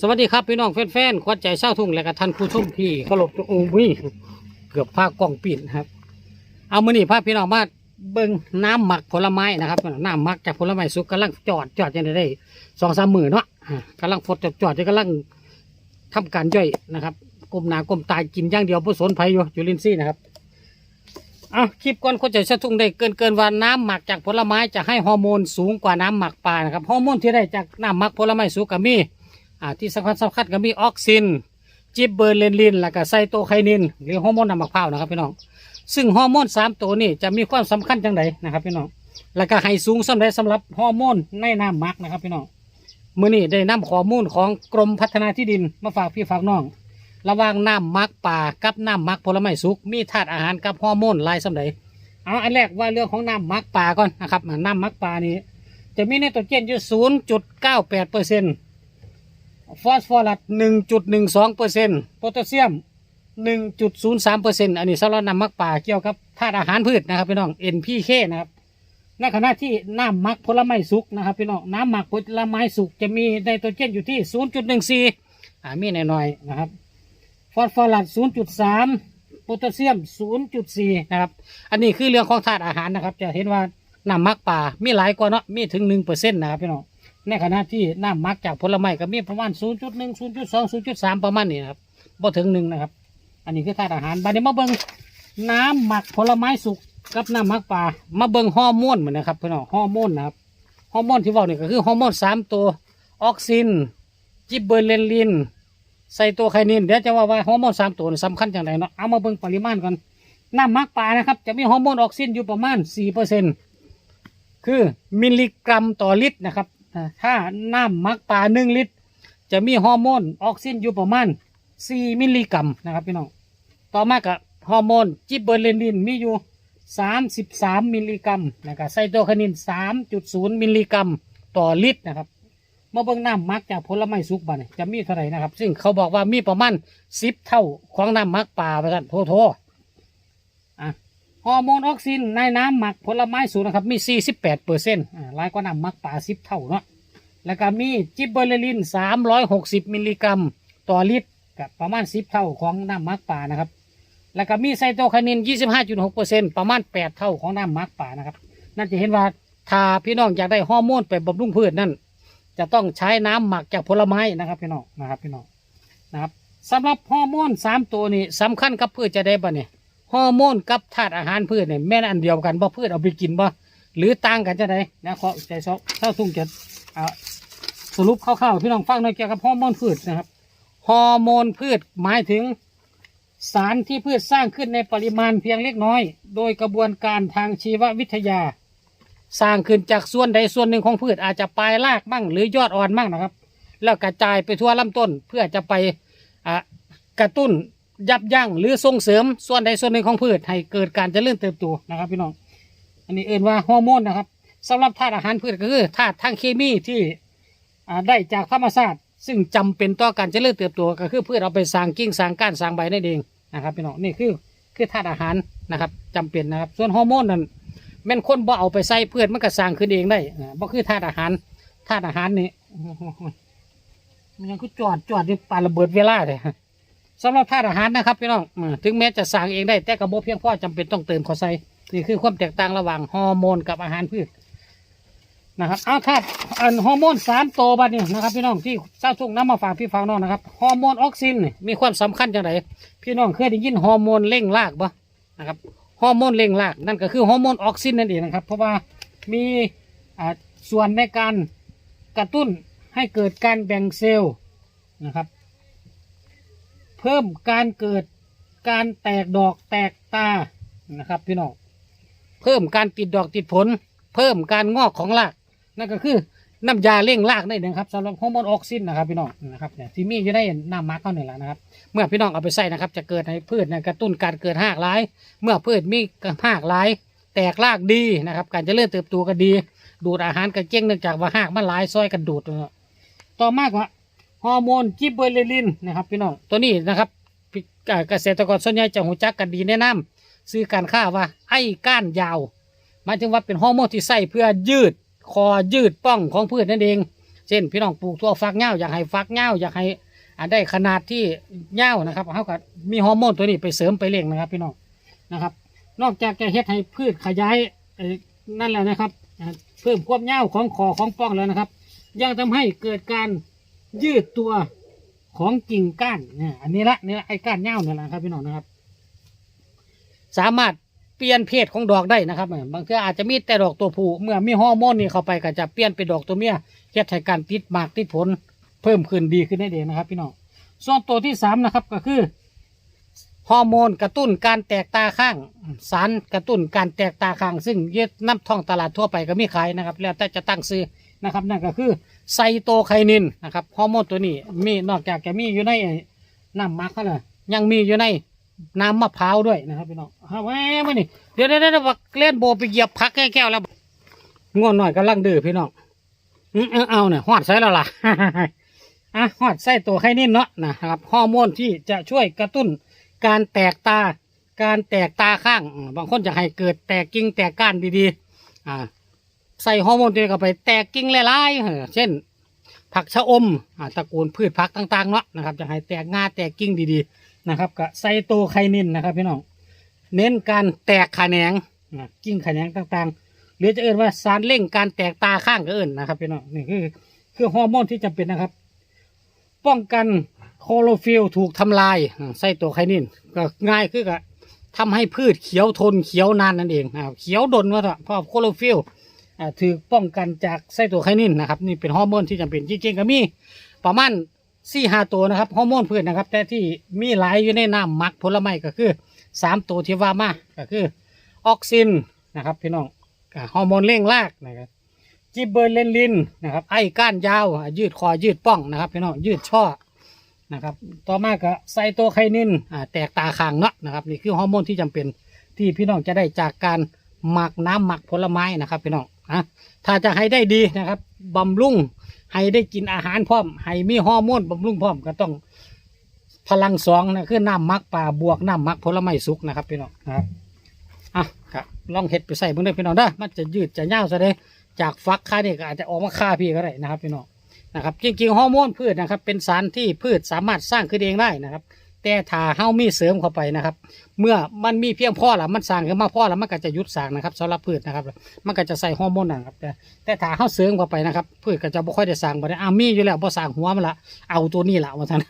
สวัสดีครับพี่น้องแฟนๆขวัญใจเช่าทุ่งและก็ท่านผู้ชมที่เคารพทุกองค์วิเกือบภาคกล้องปิดครับ เอามือนี่พาพี่น้องมาเบิ่งน้ำหมักผลไม้นะครับน้ำหมักจากผลไม้สุกกำลังจอดจอดยังได้สองสามหมือเนาะอ่ากำลังฟดจอดจอดจะกำลังทำการย่อยนะครับกลมหนากลมตายกินอย่างเดียวผู้สนภัยอยู่จุลินทรีย์นะครับเอาคลิปก่อนคนใจเช่าทุ่งได้เกินเกินว่าน้ำหมักจากผลไม้จะให้ฮอร์โมนสูงกว่าน้ำหมักปลานะครับฮอร์โมนที่ได้จากน้ำหมักผลไม้สุกก็มี อ่าที่สำคัญสำคัญก็มีออกซิน จิบเบอร์เลนลิน แล้วก็ไซโตไคนิน หรือฮอร์โมนน้ำมะพร้าวนะครับพี่น้อง ซึ่งฮอร์โมนสามตัวนี้จะมีความสำคัญจังไดนะครับพี่น้อง แล้วก็ให้สูงสำหรับสำหรับฮอร์โมนในน้ำมักนะครับพี่น้องมื้อนี้ได้นำข้อมูลของกรมพัฒนาที่ดินมาฝากพี่ฝากน้อง ระหว่างน้ำมักป่ากับน้ำมักผลไม้สุกมีธาตุอาหารกับฮอร์โมนลายสำหรับเอาอันแรกว่าเรื่องของน้ำมักป่าก่อนนะครับน้ำมักป่านี้จะมีไนโตรเจนอยู่0.98เปอร์เซ็นต์ ฟอสฟอรัส1.12เปอร์เซ็นต์โพแทสเซียม 1.03เปอร์เซ็นต์อันนี้สำหรับน้ำมักป่าเกี่ยวกับธาตุอาหารพืชนะครับพี่น้อง NPK นะครับในขณะที่น้ำหมักผลไม้สุกนะครับพี่น้องน้ำหมักผลไม้สุกจะมีไนโตรเจนอยู่ที่ 0.14อ่ามีหน่อยๆนะครับ ฟอสฟอรัส 0.3 โพแทสเซียม 0.4 นะครับ อันนี้คือเรื่องของธาตุอาหารนะครับ จะเห็นว่าน้ำหมักป่ามีหลายกว่าเนาะมีถึง1%นะครับพี่น้อง ในขณะที่น้ำหมักจากผลไม้ก็มีประมาณ 0.1 0.2 0.3 ประมาณนี้นะครับบ่ถึงหนึ่งนะครับ อันนี้คือธาตุอาหารบัดนี้มาเบิ่งน้ำหมักผลไม้สุกกับน้ำหมักปลามาเบิ่งฮอร์โมนเหมือนนะครับพี่น้องฮอร์โมนนะครับฮอร์โมนที่ว่านี่ก็คือฮอร์โมนสามตัวออกซิน จิบเบอร์เลนลินไซโตไคนินเดี๋ยวจะว่าว่าฮอร์โมนสามตัวสำคัญจังไรเนาะเอามาเบิ่งปริมาณก่อนน้ำหมักปลานะครับ จะมีฮอร์โมนออกซินอยู่ประมาณ4เปอร์เซ็นต์คือมิลลิกรัมต่อลิตรนะครับ ถ้าน้ำหมักปลาหนึ่งลิตร จะมีฮอร์โมนออกซินอยู่ประมาณ4มิลลิกรัมนะครับพี่น้อง ต่อมากับฮอร์โมนจิบเบอร์เลนินมีอยู่33มิลลิกรัมนะครับไซโตไคนิน3.0มิลลิกรัมต่อลิตรนะครับเมาเบิ่งน้ำหมักจากผลไม้สุกบ้านจะมีเท่าไหร่นะครับ ซึ่งเขาบอกว่ามีประมาณ10เท่าของน้ำหมักปลาไปกันโทโทอะฮอร์โมนออกซินในน้ำหมักผลไม้สูงนะครับ มี 48เปอร์เซ็นต์หลายกว่าน้ำหมักป่า10 เท่าเนาะ แล้วก็มีจิบเบอร์เลลิน360มิลลิกรัมต่อลิตรกับประมาณ10เท่าของน้ำหมักป่านะครับ แล้วก็มีไซโตไคนิน25.6เปอร์เซ็นต์ประมาณ8เท่าของน้ำหมักป่านะครับนั่นจะเห็นว่าถ้าพี่น้องอยากได้ฮอร์โมนไปบำรุงพืชนั่นจะต้องใช้น้ำหมักจากผลไม้นะครับพี่น้องนะครับพี่น้องนะครับสำหรับฮอร์โมนสามตัวนี้สำคัญกับพืชจะได้บ่เนี่ยฮอร์โมนกับธาตุอาหารพืชเนี่ยแม่นอันเดียวกันบ่พืชเอาไปกินบ่หรือต่างกันจะได้นะขอใจซอกเท่าทุ่งจะอ่า สรุปคร่าวๆพี่น้องฟังหน่อยเกี่ยวกับฮอร์โมนพืชนะครับฮอร์โมนพืชหมายถึง สารที่พืชสร้างขึ้นในปริมาณเพียงเล็กน้อย โดยกระบวนการทางชีววิทยา สร้างขึ้นจากส่วนใดส่วนหนึ่งของพืชอาจจะปลายรากบ้างหรือยอดอ่อนบ้างนะครับ แล้วกระจายไปทั่วลำต้นเพื่อจะไปกระตุ้นยับยั้งหรือส่งเสริมส่วนใดส่วนหนึ่งของพืชให้เกิดการเจริญเติบโตนะครับพี่น้อง อันนี้เอ่นว่าฮอร์โมนนะครับสำหรับธาตุอาหารพืชก็คือธาตุทางเคมีที่ อ่าได้จากธรรมชาติซึ่งจำเป็นต่อการเจริญเติบโตก็คือพืชเอาไปสร้างกิ่งสร้างก้านสร้างใบนั่นเองนะครับพี่น้องนี่คือคือธาตุอาหารนะครับจำเป็นนะครับ ส่วนฮอร์โมนนั้นแม่นคนบ่เอาไปใส่พืชมันก็สร้างขึ้นเองได้นะบ่คือธาตุอาหารธาตุอาหารนี่มันยังก็จอดจอดนี่ปาระเบิดเวลาเลยสำหรับธาตุอาหารนะครับพี่น้องถึงแม้จะสั่งเองได้แต่กระบบเพียงพอจำเป็นต้องเติมเข้าใส่นี่คือความแตกต่างระหว่างฮอร์โมนกับอาหารพืช นะครับเอาธาตุอันฮอร์โมนสามตัวบัดนี้นะครับ พี่น้องที่เจ้าทุ่งน้ำมาฝากพี่ฟังน้องนะครับฮอร์โมนออกซินมีความสำคัญอย่างไรพี่น้องเคยได้ยินฮอร์โมนเร่งรากปะนะครับฮอร์โมนเร่งรากนั่นก็คือฮอร์โมนออกซินนั่นเองนะครับ เพราะว่ามีอ่าส่วนในการกระตุ้นให้เกิดการแบ่งเซลล์นะครับ เพิ่มการเกิดการแตกดอกแตกตานะครับ พี่น้องเพิ่มการติดดอกติดผล เพิ่มการงอกของราก นั่นก็คือน้ำยาเร่งรากได้นะครับสำหรับฮอร์โมนออกซินนะครับพี่น้องนะครับเนี่ยที่มีอยู่ในน้ำมักเขาเนี่ยแหละนะครับ เมื่อพี่น้องเอาไปใส่นะครับ จะเกิดให้พืชนี่ยกระตุ้นการเกิดหากหลาย เมื่อพืชมีหากหลาย แตกรากดีนะครับ การจะเริ่มเติบโตก็ดี ดูดอาหารก็เจ๊งเนื่องจากว่าหากมันหลายซอยกันดูดต่อมากว่าฮอร์โมนจิบเบอร์เลลินนะครับ พี่น้องตัวนี้นะครับเกษตรกรส่วนใหญ่จะหูจักกันดีแนะนำซื้อการค่าว่าไอ้ก้านยาวหมายถึงว่าเป็นฮอร์โมนที่ใส่เพื่อยืด คอยืดป้องของพืชนั่นเอง เช่นพี่น้องปลูกทั่วฟักเง่าอยากให้ฟักเง่าอยากให้อได้ขนาดที่เง่านะครับเขาก็มีฮอร์โมนตัวนี้ไปเสริมไปเร่งนะครับ พี่น้องนะครับ นอกจากจะเฮ็ดให้พืชขยายนั่นแหละนะครับ เพิ่มความเง่าของคอของป้องแล้วนะครับ ยังทำให้เกิดการยืดตัวของกิ่งก้านเนี่ยอันนี้ละเนี่ยไอ้ก้านเง่าเนี่ยแหละครับพี่น้องนะครับ สามารถ เปลี่ยนเพศของดอกได้นะครับบางทีอาจจะมีแต่ดอกตัวผู้เมื่อมีฮอร์โมนนี่เข้าไปก็จะเปลี่ยนเป็นดอกตัวเมียเฮ็ดให้การติดหมากติดผลเพิ่มขึ้นดีขึ้นได้เองนะครับพี่น้องส่วนตัวที่สามนะครับก็คือฮอร์โมนกระตุ้นการแตกตาข้าง สารกระตุ้นการแตกตาข้าง ซึ่งยึดน้ำท้องตลาดทั่วไปก็มีขายนะครับ แล้วแต่จะตั้งซื้อนะครับ นั่นก็คือไซโตไคนินนะครับฮอร์โมนตัวนี้มีนอกจากจะมีอยู่ในน้ำมักแล้วยังมีอยู่ใน น้ำมะพร้าวด้วยนะครับพี่น้องเอาไว้มานี่เดี๋ยวเดี๋ยวเดี๋ยวเล่นโบไปเหยียบพักแก้วแล้วง่วนหน่อยกำลังดื้อพี่น้องอืมเอาเอาเนี่ยหอดใส่แล้วล่ะอะหอดใส่ตัวไข่นิ่นเนาะนะครับฮอร์โมนที่จะช่วยกระตุ้นการแตกตา การแตกตาข้าง บางคนจะให้เกิดแตกกิ่งแตกก้านดีๆ อ่า ใส่ฮอร์โมนตัวนี้เข้าไปแตกกิ่งหลายๆเช่น ผักชะอมอ่าตระกูลพืชผักต่างๆเนาะนะครับ จะให้แตกงาแตกกิ่งดีๆ นะครับกับไซโตไคนินนะครับพี่น้องเน้นการแตกแขนงอ่ากิ่งแขนงต่างๆ หรือจะเอ่นว่าสารเร่งการแตกตาข้างก็เอ่นนะครับพี่น้องนี่คือคือฮอร์โมนที่จำเป็นนะครับ ป้องกันโคโรฟิลถูกทำลายอ่าไซโตไคนินก็ง่ายคือกับทำให้พืชเขียวทนเขียวนานนั่นเองนะครับเขียวดนว่าเถอะเพราะโคโรฟิลอ่าถือป้องกันจากไส้ตัวไคนินนะครับนี่เป็นฮอร์โมนที่จำเป็นจริงๆก็มีประมาณ สี่ห้าตัวนะครับฮอร์โมนพืชนะครับ แต่ที่มีหลายอยู่ในน้ำหมักผลไม้ก็คือสามตัวที่ว่ามาก็คือออกซินนะครับพี่น้องฮอร์โมนเร่งรากนะครับจิบเบอร์เลนลินนะครับไอ้ก้านยาว ยืดคอยืดป้องนะครับพี่น้องยืดช่อนะครับต่อมาก็ไซโตไคนินอ่าแตกตาคางเนาะนะครับนี่คือฮอร์โมนที่จำเป็นที่พี่น้องจะได้จากการหมักน้ำหมักผลไม้นะครับพี่น้องอะถ้าจะให้ได้ดีนะครับบำรุง ให้ได้กินอาหารพร้อมให้มีฮอร์โมนบำรุงพร้อมก็ต้อง พลังสองนะคือน้ำมักปลาบวกน้ำมักผลไม้สุกนะครับพี่น้องนะครับอะครับลองเห็ดไปใส่เบิ่งได้อพี่น้องเด้อมันจะยืดจะยาวซะได้จากฟักค่านี่ก็อาจจะออกมาค่าพี่ก็ได้นะครับพี่น้องนะครับจริงๆฮอร์โมนพืชนะครับ เป็นสารที่พืชสามารถสร้างขึ้นเองได้นะครับ แต่ถ้าเฮามีเสริมเข้าไปนะครับ เมื่อมันมีเพียงพอละมันสร้างขึ้นมาพอละมันก็จะหยุดสร้างนะครับสำหรับพืชนะครับ มันก็จะใส่ฮอร์โมนนะครับ แต่แต่ถ้าเขาเสริมเข้าไปนะครับพืชก็จะบ่ค่อยได้สร้างบ่ได้อามีอยู่แล้วบ่สร้างหัวมันละเอาตัวนี้ละว่าท่าน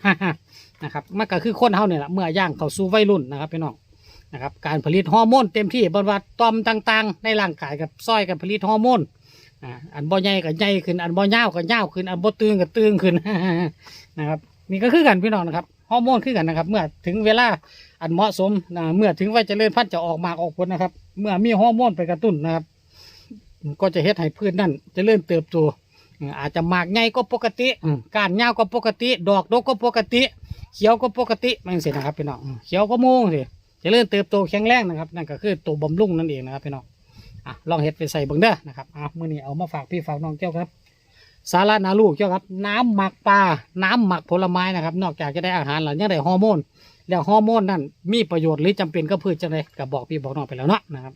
นะครับมันก็คือคนเฮาเนี่ยละเมื่อย่างเข้าสู่วัยรุ่นนะครับพี่น้องนะครับการผลิตฮอร์โมนเต็มที่บนว่าตอมต่างๆ ในร่างกายกับซอยกับผลิตฮอร์โมนอันบ่ใหญ่ก็ใหญ่ขึ้นอันบ่ยาวก็ยาวขึ้นอันบ่ตึงก็ตึงขึ้นนะครับนี่ก็คือกันพี่น้องนะครับ ฮอร์โมนคือกันนะครับ เมื่อถึงเวลาอันเหมาะสมนะเมื่อถึงวัยเจริญพันธุ์จะออกมากออกผลนะครับ เมื่อมีฮอร์โมนไปกระตุ้นนะครับ ก็จะเฮ็ดให้พืชนั่นเจะเริ่มเติบโตอืมอาจจะหมากใหญ่ก็ปกติอืมก้านยาวก็ปกติ ดอกดกก็ปกติ เขียวก็ปกติมันสินะครับพี่น้องอืมเขียวก็ม่วงสิเจะเริ่มเติบโตแข็งแรงนะครับ นั่นก็คือตัวบำรุงนั่นเองนะครับพี่น้องอะลองเฮ็ดไปใส่เบิ่งเด้อนะครับอะมื้อนี้เอามาฝากพี่ฝากน้องเจ้าครับ สาระนาลูกเจ้าครับ น้ำหมักปลาน้ำหมักผลไม้นะครับ นอกจากจะได้อาหารแล้วยังได้ฮอร์โมนแล้วฮอร์โมนนั่นมีประโยชน์หรือจำเป็นก็พืชจังได้ก็บบอกพี่บอกน้องไปแล้วเนาะนะครับ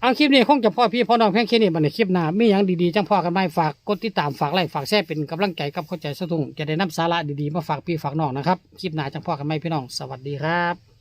เอาคลิปนี้คงจะพ่อพี่พ่อน้องเพียงแค่นี้บันในคลิปหน้ามีอย่างดีๆจังพ่อกันไหมฝากกดติดตามฝากไลค์ฝากแชร์เป็นกำลังใจกับเข้าใจสะทุ่งจะได้นำสาระดีๆมาฝากพี่ฝากน้องนะครับคลิปหน้าจังพ่อกันไหมพี่น้อง สวัสดีครับ